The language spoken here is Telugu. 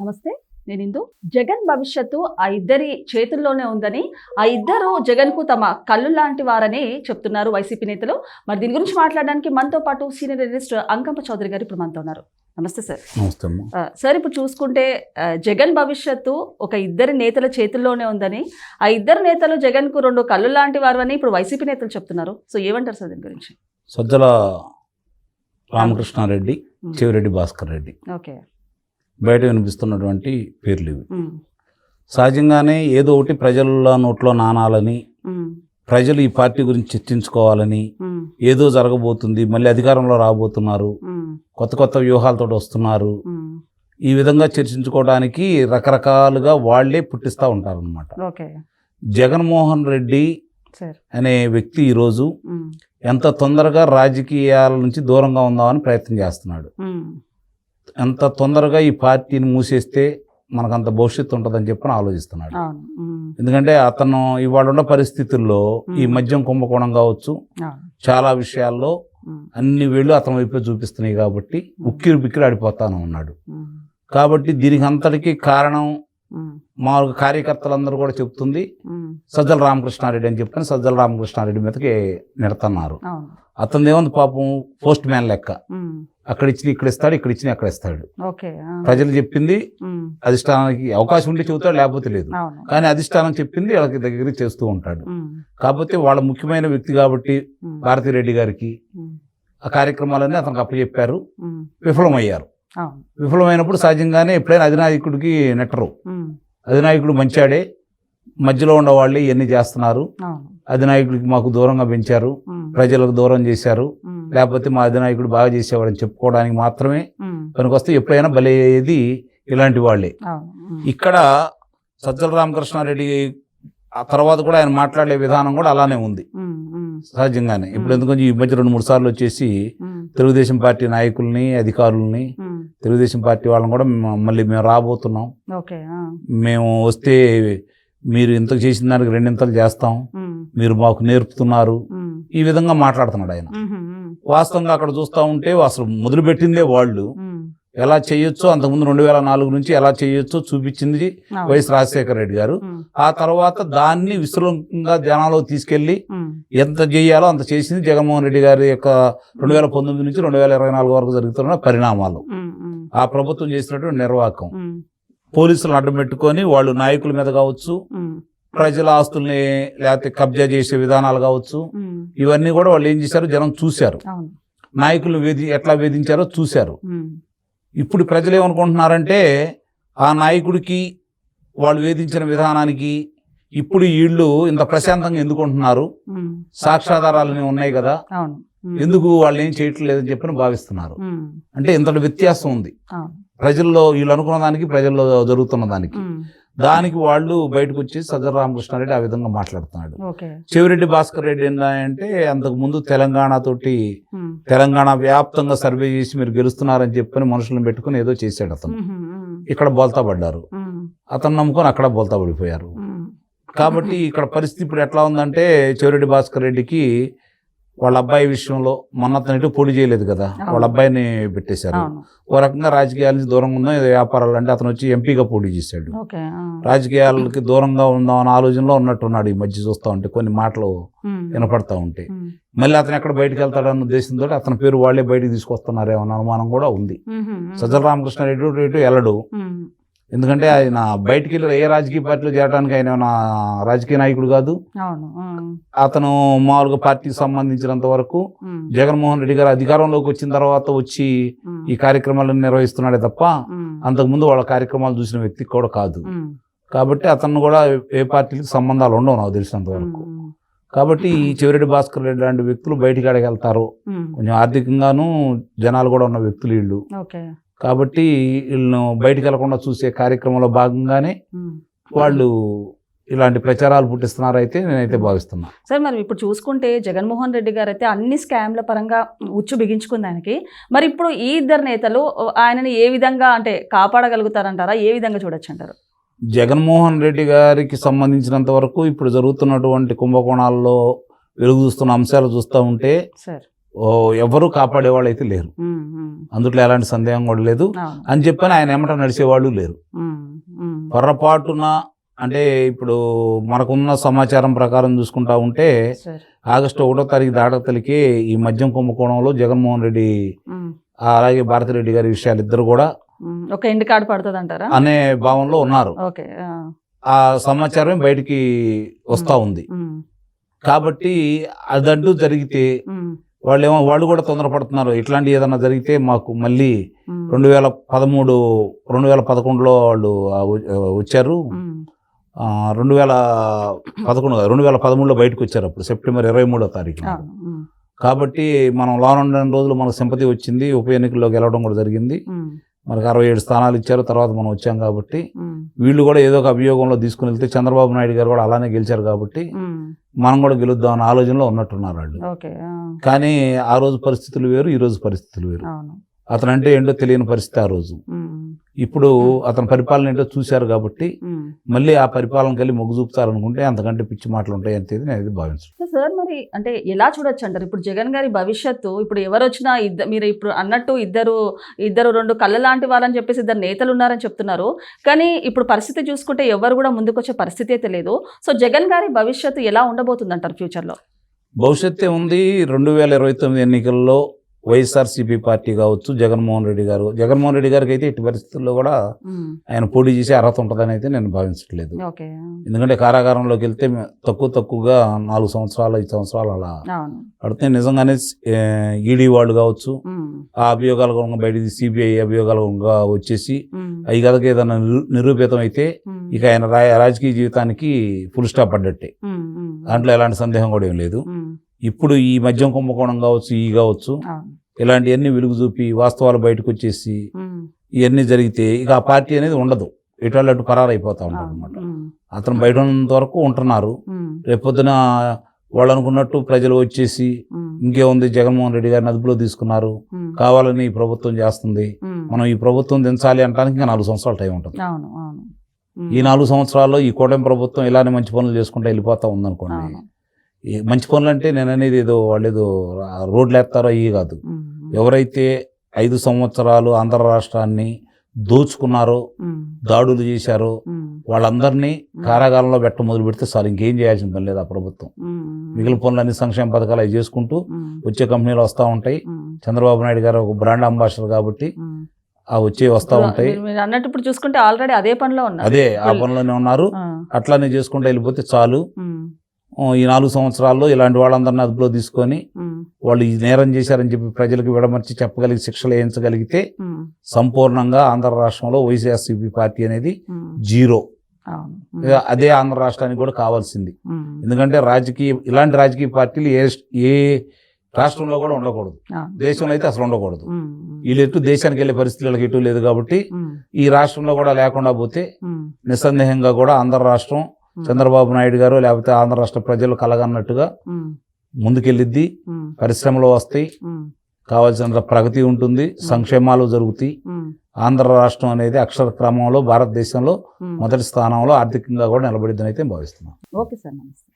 నమస్తే నేను ఇందు. జగన్ భవిష్యత్తు ఆ ఇద్దరి చేతుల్లోనే ఉందని ఆ ఇద్దరు జగన్కు తమ కళ్ళు లాంటి వారని చెప్తున్నారు వైసీపీ నేతలు. మరి దీని గురించి మాట్లాడడానికి మనతో పాటు సీనియర్ జర్నలిస్ట్ అంకంప చౌదరి గారు ఇప్పుడు మనతో ఉన్నారు. నమస్తే సార్. సార్ ఇప్పుడు చూసుకుంటే జగన్ భవిష్యత్తు ఒక ఇద్దరి నేతల చేతుల్లోనే ఉందని ఆ ఇద్దరు నేతలు జగన్కు రెండు కళ్ళు లాంటి వారు అని ఇప్పుడు వైసీపీ నేతలు చెప్తున్నారు. సో ఏమంటారు సార్ దీని గురించి? సజ్జల రామకృష్ణారెడ్డి. చెవిరెడ్డి భాస్కర్ రెడ్డి. ఓకే. బయట వినిపిస్తున్నటువంటి పేర్లు ఇవి. సహజంగానే ఏదో ఒకటి ప్రజల నోట్లో నానాలని ప్రజలు ఈ పార్టీ గురించి చర్చించుకోవాలని ఏదో జరగబోతుంది మళ్ళీ అధికారంలో రాబోతున్నారు కొత్త కొత్త వ్యూహాలతో వస్తున్నారు. ఈ విధంగా చర్చించుకోవడానికి రకరకాలుగా వాళ్ళే పుట్టిస్తూ ఉంటారనమాట జగన్మోహన్ రెడ్డి అనే వ్యక్తి ఈరోజు ఎంత తొందరగా రాజకీయాల నుంచి దూరంగా ఉందామని ప్రయత్నం చేస్తున్నాడు. ఎంత తొందరగా ఈ పార్టీని మూసేస్తే మనకు అంత భవిష్యత్తు ఉంటుందని చెప్పని ఆలోచిస్తున్నాడు. ఎందుకంటే అతను ఇవాళ ఉన్న పరిస్థితుల్లో ఈ. మద్యం కుంభకోణం కావచ్చు చాలా విషయాల్లో అన్ని వేళ్ళు అతని వైపే చూపిస్తున్నాయి కాబట్టి ఉక్కిరి బిక్కిరి ఆడిపోతాను ఉన్నాడు కాబట్టి దీనికి అంతటికీ కారణం మామూలుగా కార్యకర్తలందరూ కూడా చెప్తుంది సజ్జల రామకృష్ణారెడ్డి అని చెప్పని సజ్జల రామకృష్ణారెడ్డి మీదకి నెడతన్నారు అతను ఏముంది పాపం పోస్ట్ మ్యాన్ లెక్క. అక్కడ ఇచ్చిన ఇక్కడ ఇస్తాడు ఇక్కడ ఇచ్చిన అక్కడ ఇస్తాడు ప్రజలు చెప్పింది అధిష్టానానికి అవకాశం ఉంటే చెబుతాడు లేకపోతే లేదు. కానీ అధిష్టానం చెప్పింది వాళ్ళకి దగ్గర చేస్తూ ఉంటాడు. కాకపోతే వాళ్ళ ముఖ్యమైన వ్యక్తి కాబట్టి ఉమ్, భారతీ రెడ్డి గారికి ఆ కార్యక్రమాలన్నీ అతనికి అప్పచెప్పారు. విఫలమయ్యారు. విఫలమైనప్పుడు సహజంగానే ఎప్పుడైనా అధినాయకుడికి నెట్టరు. అధినాయకుడు మంచాడే. మధ్యలో ఉన్న వాళ్ళు ఇవన్నీ చేస్తున్నారు అధినాయకుడికి మాకు దూరంగా పెంచారు. ప్రజలకు దూరం చేశారు. లేకపోతే మా అధినాయకుడు బాగా చేసేవాడని చెప్పుకోవడానికి మాత్రమే పనికొస్తే ఎప్పుడైనా బలయ్యేది ఇలాంటి వాళ్ళే. ఇక్కడ సజ్జల రామకృష్ణారెడ్డి ఆ తర్వాత కూడా ఆయన మాట్లాడే విధానం కూడా అలానే ఉంది. సహజంగానే. ఇప్పుడు ఎందుకంటే ఈ మధ్య రెండు మూడు సార్లు వచ్చేసి తెలుగుదేశం పార్టీ నాయకుల్ని అధికారుల్ని తెలుగుదేశం పార్టీ వాళ్ళని కూడా మళ్ళీ మేము రాబోతున్నాం. మేము వస్తే మీరు ఇంతకు చేసిన దానికి రెండింతలు చేస్తాం. మీరు మాకు నేర్పుతున్నారు. ఈ విధంగా మాట్లాడుతున్నాడు ఆయన. వాస్తవంగా అక్కడ చూస్తూ ఉంటే అసలు మొదలుపెట్టిందే వాళ్ళు. ఎలా చేయొచ్చో అంతకుముందు రెండు వేల నాలుగు నుంచి ఎలా చేయొచ్చో చూపించింది. వైఎస్ రాజశేఖర రెడ్డి గారు. ఆ తర్వాత దాన్ని విస్తృతంగా జనాల్లో తీసుకెళ్ళి ఎంత చేయాలో అంత చేసింది జగన్మోహన్ రెడ్డి గారి యొక్క రెండు వేల పంతొమ్మిది నుంచి రెండు వేల ఇరవై నాలుగు వరకు జరుగుతున్న పరిణామాలు. ఆ ప్రభుత్వం చేసినటువంటి నిర్వాహకం. పోలీసులను అడ్డం పెట్టుకొని వాళ్ళు నాయకుల మీద కావచ్చు ప్రజల ఆస్తుల్ని లేకపోతే కబ్జా చేసే విధానాలు కావచ్చు ఇవన్నీ కూడా వాళ్ళు ఏం చేశారు? జనం చూశారు. నాయకులు వేధి ఎట్లా వేధించారో చూశారు. ఇప్పుడు ప్రజలు ఏమనుకుంటున్నారంటే ఆ నాయకుడికి వాళ్ళు వేధించిన విధానానికి ఇప్పుడు వీళ్ళు ఇంత ప్రశాంతంగా ఎందుకు ఉంటున్నారు ఉమ్, సాక్ష్యాధారాలు ఉన్నాయి కదా. ఎందుకు వాళ్ళు ఏం చేయట్లేదని చెప్పని భావిస్తున్నారు. అంటే ఇంతటి వ్యత్యాసం ఉంది. ప్రజల్లో వీళ్ళు అనుకున్న దానికి ప్రజల్లో జరుగుతున్న దానికి. దానికి వాళ్ళు బయటకు వచ్చి సజ్జల రామకృష్ణారెడ్డి ఆ విధంగా మాట్లాడుతున్నాడు. చెవిరెడ్డి భాస్కర్ రెడ్డి ఏంటంటే అంతకు ముందు తెలంగాణ తోటి తెలంగాణ వ్యాప్తంగా సర్వే చేసి మీరు గెలుస్తున్నారని చెప్పని మనుషులను పెట్టుకుని ఏదో చేశాడు అతను. ఇక్కడ బోల్తా పడ్డారు. అతను నమ్ముకొని అక్కడ బోల్తా పడిపోయారు. కాబట్టి ఇక్కడ పరిస్థితి ఇప్పుడు ఎట్లా ఉందంటే చెవిరెడ్డి భాస్కర్ రెడ్డికి వాళ్ళ అబ్బాయి విషయంలో మొన్న అతను పోటీ చేయలేదు కదా వాళ్ళ అబ్బాయిని పెట్టేశారు. ఓ రకంగా రాజకీయాల నుంచి దూరంగా ఉందాం ఏదో వ్యాపారాలు అంటే అతను వచ్చి ఎంపీగా పోటీ చేశాడు. రాజకీయాలకి దూరంగా ఉందాం అనే ఆలోచనలో ఉన్నట్టున్నాడు ఈ మధ్య చూస్తూ ఉంటే కొన్ని మాటలు వినపడతా ఉంటాయి మళ్ళీ అతను ఎక్కడ బయటకు వెళ్తాడన్న ఉద్దేశంతో అతని పేరు వాళ్ళే బయటకు తీసుకొస్తున్నారేమో అనుమానం కూడా ఉంది. సజ్జల రామకృష్ణారెడ్డి వెళ్ళడు. ఉమ్, ఎందుకంటే ఆయన బయటికి వెళ్ళి ఏ రాజకీయ పార్టీలో చేరడానికి ఆయన ఏమైనా రాజకీయ నాయకుడు కాదు. అతను మామూలుగా పార్టీకి సంబంధించినంత వరకు జగన్మోహన్ రెడ్డి గారు అధికారంలోకి వచ్చిన తర్వాత వచ్చి ఈ కార్యక్రమాలను నిర్వహిస్తున్నాడే తప్ప అంతకుముందు వాళ్ళ కార్యక్రమాలు చూసిన వ్యక్తి కూడా కాదు. కాబట్టి అతను కూడా ఏ పార్టీకి సంబంధాలు ఉండవు నాకు తెలిసినంత వరకు. కాబట్టి ఈ చివరెడ్డి భాస్కర్ రెడ్డి లాంటి వ్యక్తులు బయటికి ఉమ్, కొంచెం ఆర్థికంగాను జనాలు కూడా ఉన్న వ్యక్తులు వీళ్ళు. కాబట్టి వీళ్ళను బయటికి వెళ్ళకుండా చూసే కార్యక్రమంలో భాగంగానే. వాళ్ళు ఇలాంటి ప్రచారాలు పుట్టిస్తున్నారు అయితే నేనైతే భావిస్తున్నా. సార్ మరి ఇప్పుడు చూసుకుంటే జగన్మోహన్ రెడ్డి గారు అయితే అన్ని స్కామ్ల పరంగా ఉచ్చు బిగించుకుంది ఆయనకి. మరి ఇప్పుడు ఈ ఇద్దరు నేతలు ఆయనని ఏ విధంగా అంటే కాపాడగలుగుతారంటారా? ఏ విధంగా చూడొచ్చు అంటారు జగన్మోహన్ రెడ్డి గారికి సంబంధించినంత వరకు ఇప్పుడు జరుగుతున్నటువంటి కుంభకోణాల్లో వెలుగు చూస్తున్న అంశాలు చూస్తూ ఉంటే ఎవరు కాపాడే వాళ్ళు అయితే లేరు. అందుట్లో ఎలాంటి సందేహం కూడా లేదు. అని చెప్పని ఆయన ఎమ్మట నడిచేవాళ్ళు లేరు. పొరపాటున అంటే ఇప్పుడు మనకున్న సమాచారం ప్రకారం చూసుకుంటా ఉంటే ఆగస్టు ఒకటో తారీఖు దాటతలికి ఈ మద్యం కుంభకోణంలో జగన్మోహన్ రెడ్డి అలాగే భారతిరెడ్డి గారి విషయాలు ఇద్దరు కూడా. ఒక ఎండ్ కార్డు పడుతుంది అంటారా అనే భావంలో ఉన్నారు. ఆ. సమాచారం బయటికి వస్తా ఉంది. కాబట్టి అదంటూ జరిగితే వాళ్ళు ఏమో వాళ్ళు కూడా తొందరపడుతున్నారు. ఇట్లాంటి ఏదైనా జరిగితే మాకు మళ్ళీ రెండు వేల పదమూడు రెండు వేల పదకొండులో వాళ్ళు వచ్చారు. రెండు వేల పదకొండు రెండు వేల పదమూడులో బయటకు వచ్చారు అప్పుడు సెప్టెంబర్ ఇరవై మూడో తారీఖు కాబట్టి మనం లోన్ ఉండని రోజులు మనకు సింపతి వచ్చింది ఉప ఎన్నికల్లో గెలవడం కూడా జరిగింది. మనకు అరవై ఏడు స్థానాలు ఇచ్చారు తర్వాత మనం వచ్చాం కాబట్టి వీళ్ళు కూడా ఏదో ఒక అభియోగంలో తీసుకుని వెళ్తే చంద్రబాబు నాయుడు గారు కూడా అలానే గెలిచారు కాబట్టి. మనం కూడా గెలుద్దాం అన్న ఆలోచనలో ఉన్నట్టున్నారు వాళ్ళు. కానీ ఆ రోజు పరిస్థితులు వేరు ఈ రోజు పరిస్థితులు వేరు. అతను అంటే ఏంటో తెలియని పరిస్థితి ఆ రోజు. ఇప్పుడు అతని పరిపాలన ఏంటో చూశారు కాబట్టి. మళ్ళీ ఆ పరిపాలన కలిగి మొగ్గు చూపుతారనుకుంటే అంతకంటే పిచ్చి మాటలు ఉంటాయి అంతేది నేను ఇది సార్ మరి అంటే ఎలా చూడొచ్చు అంటారు? ఇప్పుడు జగన్ గారి భవిష్యత్తు ఇప్పుడు ఎవరు వచ్చినా మీరు ఇప్పుడు అన్నట్టు ఇద్దరు ఇద్దరు రెండు కళ్ళ లాంటి వాళ్ళని చెప్పేసి ఇద్దరు నేతలు ఉన్నారని చెప్తున్నారు. కానీ ఇప్పుడు పరిస్థితి చూసుకుంటే ఎవరు కూడా ముందుకొచ్చే పరిస్థితి అయితే లేదు. సో జగన్ గారి భవిష్యత్తు ఎలా ఉండబోతుంది అంటారు ఫ్యూచర్లో? భవిష్యత్తే ఉంది. రెండు వేల ఇరవై తొమ్మిది ఎన్నికల్లో వైఎస్ఆర్సీపీ పార్టీ కావచ్చు జగన్మోహన్ రెడ్డి గారు. జగన్మోహన్ రెడ్డి గారికి అయితే ఎట్టి పరిస్థితుల్లో కూడా ఆయన పోటీ చేసే అర్హత ఉంటుందని అయితే నేను భావించట్లేదు. ఎందుకంటే కారాగారంలోకి వెళ్తే తక్కువ తక్కువగా నాలుగు సంవత్సరాలు ఐదు సంవత్సరాలు అలా పడితే నిజంగానే ఈడీ వాళ్ళు కావచ్చు ఆ అభియోగాలు కూడా బయటికి సిబిఐ అభియోగాలు కూడా వచ్చేసి అవి కనుక ఏదైనా నిరూ- నిరూపితం అయితే ఇక ఆయన రాజకీయ జీవితానికి ఫుల్ స్టాప్ పడ్డట్టే. దాంట్లో ఎలాంటి సందేహం కూడా ఏం లేదు. ఇప్పుడు ఈ మద్యం కుంభకోణం కావచ్చు ఈ కావచ్చు ఇలాంటివన్నీ వెలుగు చూపి వాస్తవాలు బయటకు వచ్చేసి ఇవన్నీ జరిగితే ఇక ఆ పార్టీ అనేది ఉండదు. ఇటు అటు పరారైపోతా ఉంటారు అనమాట అతను బయట ఉన్నంత వరకు ఉంటున్నారు. రేపొద్దున వాళ్ళు అనుకున్నట్టు ప్రజలు వచ్చేసి ఇంకేముంది? జగన్మోహన్ రెడ్డి గారిని అదుపులో తీసుకున్నారు. కావాలని ఈ ప్రభుత్వం చేస్తుంది. మనం ఈ ప్రభుత్వం దించాలి అంటానికి ఇంకా నాలుగు సంవత్సరాల టైం ఉంటుంది. ఈ నాలుగు సంవత్సరాల్లో ఈ కూటమి ప్రభుత్వం ఇలానే మంచి పనులు చేసుకుంటూ వెళ్ళిపోతా ఉందనుకోండి. మంచి పనులు అంటే నేను అనేది ఏదో వాళ్ళు ఏదో రోడ్లు ఎత్తారో అయ్యి కాదు. ఎవరైతే ఐదు సంవత్సరాలు ఆంధ్ర రాష్ట్రాన్ని దోచుకున్నారో దాడులు చేశారో వాళ్ళందరినీ కారాగారంలో పెట్ట మొదలు పెడితే సార్ ఇంకేం చేయాల్సిన పని లేదు ఆ ప్రభుత్వం. మిగిలిన పనులన్నీ సంక్షేమ పథకాలు అవి చేసుకుంటూ వచ్చే కంపెనీలు వస్తూ ఉంటాయి. చంద్రబాబు నాయుడు గారు ఒక బ్రాండ్ అంబాసిడర్ కాబట్టి. ఆ వచ్చే వస్తూ ఉంటాయి. అన్నట్టు ఇప్పుడు చూసుకుంటే ఆల్రెడీ అదే పనిలో ఉన్నారు. అదే ఆ పనులోనే ఉన్నారు. అట్లానే చేసుకుంటూ వెళ్ళిపోతే చాలు. ఈ నాలుగు సంవత్సరాల్లో ఇలాంటి వాళ్ళందరినీ అదుపులో తీసుకొని వాళ్ళు ఈ నేరం చేశారని చెప్పి ప్రజలకు విడమర్చి చెప్పగలిగి శిక్షలు వేయించగలిగితే సంపూర్ణంగా ఆంధ్ర రాష్ట్రంలో వైఎస్ఆర్సీపీ పార్టీ అనేది జీరో. అదే ఆంధ్ర రాష్ట్రానికి కూడా కావాల్సింది. ఎందుకంటే రాజకీయ ఇలాంటి రాజకీయ పార్టీలు ఏ ఏ రాష్ట్రంలో కూడా ఉండకూడదు. దేశంలో అయితే అసలు ఉండకూడదు. వీళ్ళు ఎటు దేశానికి వెళ్ళే పరిస్థితి వీళ్ళకి ఎటు లేదు కాబట్టి ఈ రాష్ట్రంలో కూడా లేకుండా పోతే నిస్సందేహంగా కూడా ఆంధ్ర రాష్ట్రం చంద్రబాబు నాయుడు గారు లేకపోతే ఆంధ్ర రాష్ట్ర ప్రజలు కలగన్నట్టుగా ముందుకెళ్ళిద్ది పరిశ్రమలు వస్తాయి. ఉమ్, కావాల్సినంత ప్రగతి ఉంటుంది సంక్షేమాలు జరుగుతాయి. ఆంధ్ర రాష్ట్రం అనేది అక్షర క్రమంలో భారతదేశంలో. మొదటి స్థానంలో ఆర్థికంగా కూడా నిలబడిద్దని అయితే భావిస్తున్నాను ఓకే సార్ నమస్తే.